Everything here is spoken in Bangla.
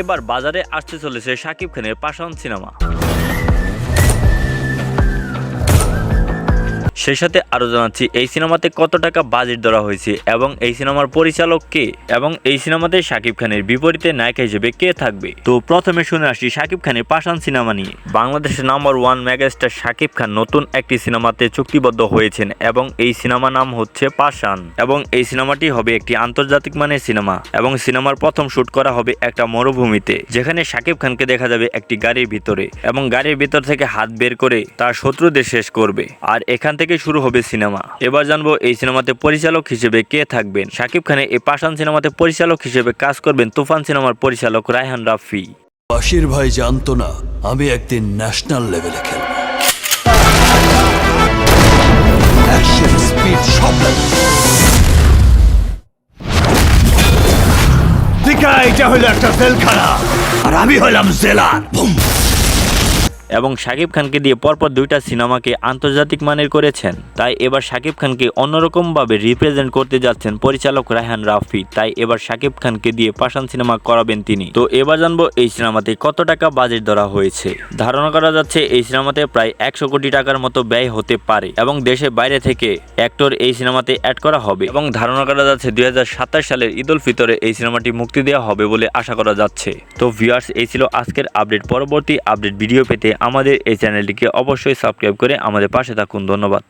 এবার বাজারে আসতে চলেছে শাকিব খানের পাশান সিনেমা। সেই সাথে আরও জানাচ্ছি, এই সিনেমাতে কত টাকা বাজেট ধরা হয়েছে এবং এই সিনেমার পরিচালক কে? এবং এই সিনেমাতে শাকিব খানের বিপরীতে নায়িকা হিসেবে কে থাকবে? তো প্রথমে শুনে আসি শাকিব খানের পাশান সিনেমা নিয়ে। বাংলাদেশের number one megastar Shakib Khan নতুন একটি সিনেমাতে চুক্তিবদ্ধ হয়েছেন এবং এই সিনেমার নাম হচ্ছে পাশান এবং এই সিনেমাটি হবে একটি আন্তর্জাতিক মানের সিনেমা এবং সিনেমার প্রথম শুট করা হবে একটা মরুভূমিতে, যেখানে শাকিব খানকে দেখা যাবে একটি গাড়ির ভিতরে এবং গাড়ির ভিতর থেকে হাত বের করে তার শত্রুদের শেষ করবে। আর এখান থেকে শুরু হবে সিনেমা। এবার জানব এই সিনেমাতে পরিচালক হিসেবে কে থাকবেন। শাকিব খানের এই পাশান সিনেমাতে পরিচালক হিসেবে কাজ করবেন তুফান সিনেমার পরিচালক রায়হান রাফি। বাশির ভাই জানতো না আমি একদিন ন্যাশনাল লেভেলে খেলব। অ্যাকশন স্পিড সব এটা হলো একটা জেলখানা। আর আমি হলাম জেলার। এবং শাকিব খানকে দিয়ে পরপর দুইটা সিনেমাকে আন্তর্জাতিক মানের করেছেন। তাই এবার শাকিব খানকে অন্যরকমভাবে রিপ্রেজেন্ট করতে যাচ্ছেন পরিচালক রায়হান রাফি। তাই এবার শাকিব খানকে দিয়ে পাশান সিনেমা করাবেন তিনি। তো এবার জানব এই সিনেমাতে কত টাকা বাজেট ধরা হয়েছে। ধারণা করা যাচ্ছে এই সিনেমাতে প্রায় একশো কোটি টাকার মতো ব্যয় হতে পারে এবং দেশের বাইরে থেকে অ্যাক্টর এই সিনেমাতে অ্যাড করা হবে। এবং ধারণা করা যাচ্ছে দুই হাজার সাতাশ সালের ঈদ উল ফিতরে এই সিনেমাটি মুক্তি দেওয়া হবে বলে আশা করা যাচ্ছে। তো ভিউয়ার্স এই ছিল আজকের আপডেট পরবর্তী আপডেট ভিডিও পেতে আমাদের এই চ্যানেলটিকে অবশ্যই সাবস্ক্রাইব করে আমাদের পাশে থাকুন। ধন্যবাদ।